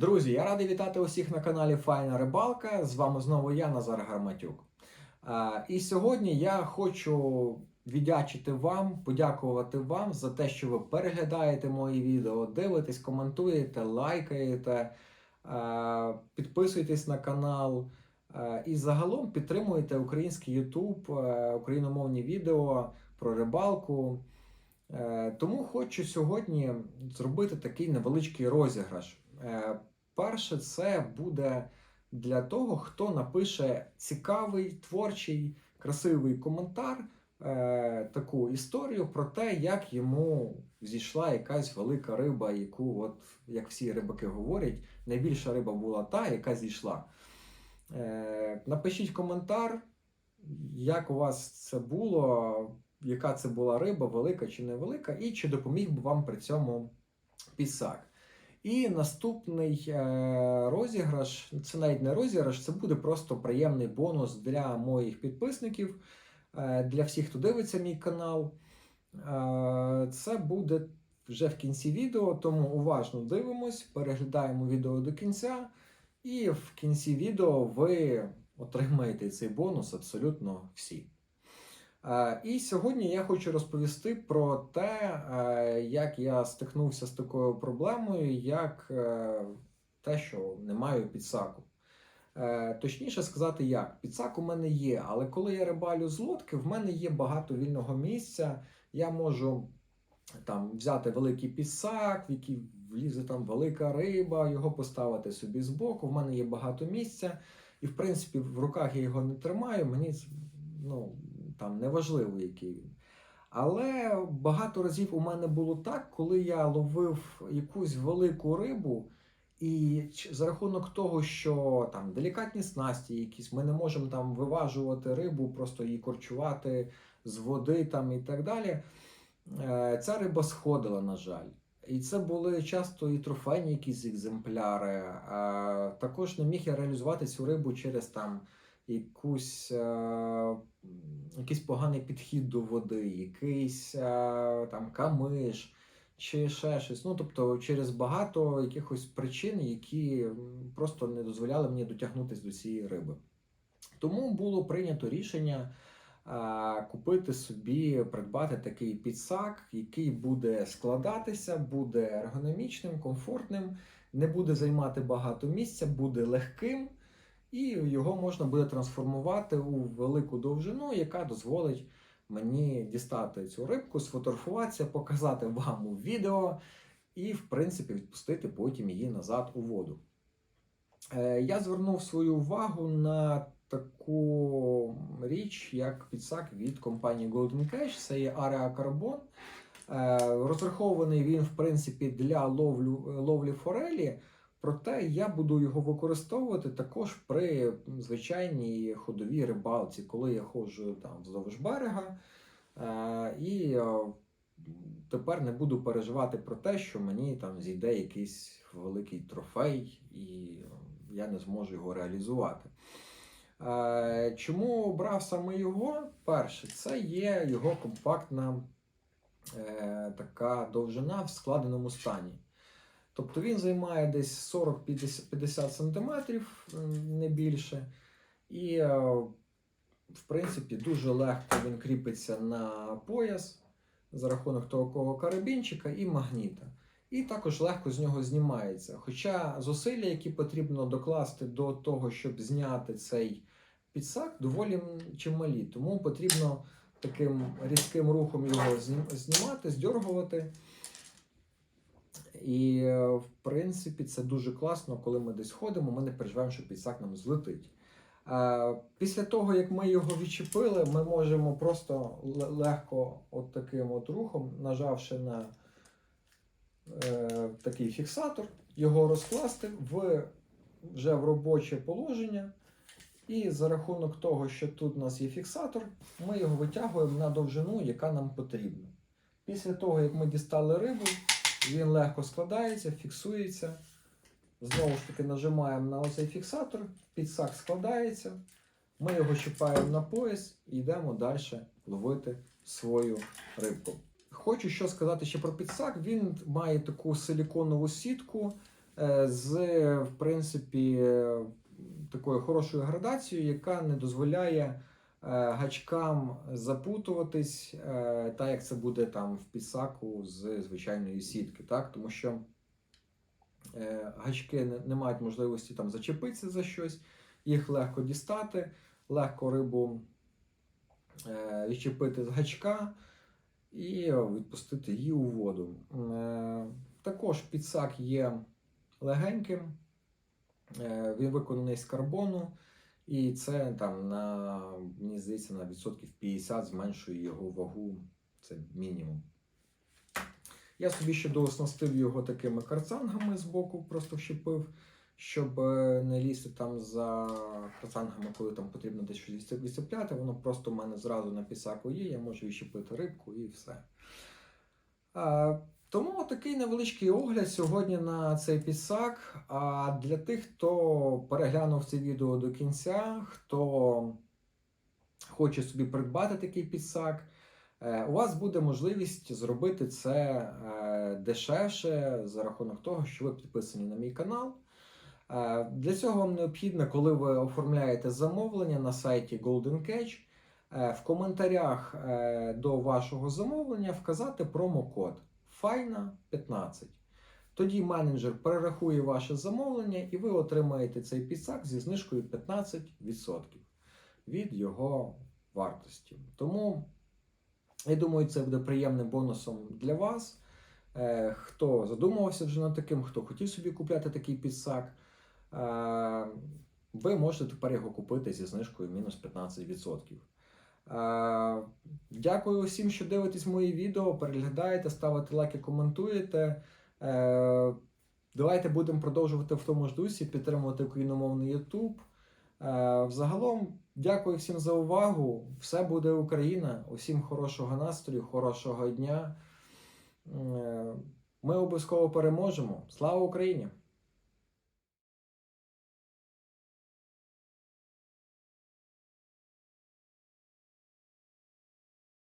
Друзі, я радий вітати усіх на каналі Файна Рибалка. З вами знову я, Назар Гарматюк. І сьогодні я хочу віддячити вам, подякувати вам за те, що ви переглядаєте мої відео, дивитесь, коментуєте, лайкаєте, підписуєтесь на канал і загалом підтримуєте український YouTube, україномовні відео про рибалку. Е, Тому хочу сьогодні зробити такий невеличкий розіграш. Е, Перше, це буде для того, хто напише цікавий, творчий, красивий коментар, е, таку історію про те, як йому зійшла якась велика риба, яку, от, як всі рибаки говорять, найбільша риба була та, яка зійшла. Напишіть коментар, як у вас це було, яка це була риба, велика чи невелика, і чи допоміг би вам при цьому підсак. І наступний е, розіграш, це навіть не розіграш, це буде просто приємний бонус для моїх підписників, е, для всіх, хто дивиться мій канал. Е, це буде вже в кінці відео, тому уважно дивимось, переглядаємо відео до кінця, і в кінці відео ви отримаєте цей бонус абсолютно всі. Е, І сьогодні я хочу розповісти про те, е, як я стикнувся з такою проблемою, як е, те, що не маю підсаку. Точніше сказати, як підсак у мене є, але коли я рибалю з лодки, в мене є багато вільного місця. Я можу там взяти великий підсак, в який влізе там велика риба, його поставити собі збоку. В мене є багато місця, і в принципі в руках я його не тримаю. Мені ну, там неважливо, який він. Але багато разів у мене було так, коли я ловив якусь велику рибу, і за рахунок того, що там делікатні снасті, якісь, ми не можемо там виважувати рибу, просто її корчувати з води там і так далі. е, Ця риба сходила, на жаль. І це були часто і трофейні якісь екземпляри. Також не міг я реалізувати цю рибу через там якусь, е, якийсь поганий підхід до води, якийсь е, там камиш чи ще щось. Ну, тобто, через багато якихось причин, які просто не дозволяли мені дотягнутися до цієї риби. Тому було прийнято рішення е, купити собі, придбати такий підсак, який буде складатися, буде ергономічним, комфортним, не буде займати багато місця, буде легким і його можна буде трансформувати у велику довжину, яка дозволить мені дістати цю рибку, сфотографуватися, показати вам у відео і, в принципі, відпустити потім її назад у воду. Е, Я звернув свою увагу на таку річ, як підсак від компанії Golden Cash, це є Area Carbon. Е, Розрахований він, в принципі, для ловлю, ловлі форелі. Проте я буду його використовувати також при звичайній ходовій рибалці, коли я ходжу там вздовж берега. Е, і е, тепер не буду переживати про те, що мені там зійде якийсь великий трофей, і я не зможу його реалізувати. Е, чому обрав саме його? Перше, це є його компактна е, така довжина в складеному стані. Тобто він займає десь 40-50 см, не більше. І, е, в принципі, дуже легко він кріпиться на пояс за рахунок того карабінчика і магніта. І також легко з нього знімається. Хоча зусилля, які потрібно докласти до того, щоб зняти цей підсак, доволі чималі. Тому потрібно таким різким рухом його знімати, здьоргувати. І, е, в принципі, це дуже класно, коли ми десь ходимо, ми не переживаємо, що підсак нам злетить. Е, Після того, як ми його відчепили, ми можемо просто легко от таким от рухом, нажавши на е, такий фіксатор, його розкласти в, вже в робоче положення. І за рахунок того, що тут у нас є фіксатор, ми його витягуємо на довжину, яка нам потрібна. Після того, як ми дістали рибу, він легко складається, фіксується. Знову ж таки нажимаємо на оцей фіксатор, підсак складається. Ми його чіпаємо на пояс і йдемо далі ловити свою рибку. Хочу що сказати ще про підсак. Він має таку силіконову сітку, е, з, в принципі, е, такою хорошою градацією, яка не дозволяє гачкам запутуватись, е, так як це буде там в пісаку з звичайної сітки. Так? Тому що е, гачки не, мають можливості там зачепитися за щось, їх легко дістати, легко рибу е, відчепити з гачка і відпустити її у воду. Е, Також підсак є легеньким, е, він виконаний з карбону, і це там на мені здається на відсотків 50 зменшує його вагу. Це мінімум. Я собі ще дооснастив його такими карцангами з боку, просто вщепив, щоб е, не лізти там за карцангами, коли там потрібно десь щось відцепляти. Воно просто в мене зразу на пісаку є, я можу відщепити рибку і все. Тому такий невеличкий огляд сьогодні на цей пісак. А для тих, хто переглянув це відео до кінця, хто хоче собі придбати такий пісак, е, у вас буде можливість зробити це е, дешевше за рахунок того, що ви підписані на мій канал. Е, Для цього вам необхідно, коли ви оформляєте замовлення на сайті Golden Catch, в коментарях до вашого замовлення вказати промокод FAINA15. Тоді менеджер перерахує ваше замовлення і ви отримаєте цей підсак зі знижкою 15% від його вартості. Тому, я думаю, це буде приємним бонусом для вас. Е, Хто задумувався вже над таким, хто хотів собі купляти такий підсак, е, ви можете тепер його купити зі знижкою мінус 15%. Е, Дякую всім, що дивитесь мої відео, переглядаєте, ставите лайки, коментуєте. Е, Давайте будемо продовжувати в тому ж дусі, підтримувати україномовний YouTube. Е, Взагалом, дякую всім за увагу. Все буде Україна. Усім хорошого настрою, хорошого дня. Ми обов'язково переможемо. Слава Україні!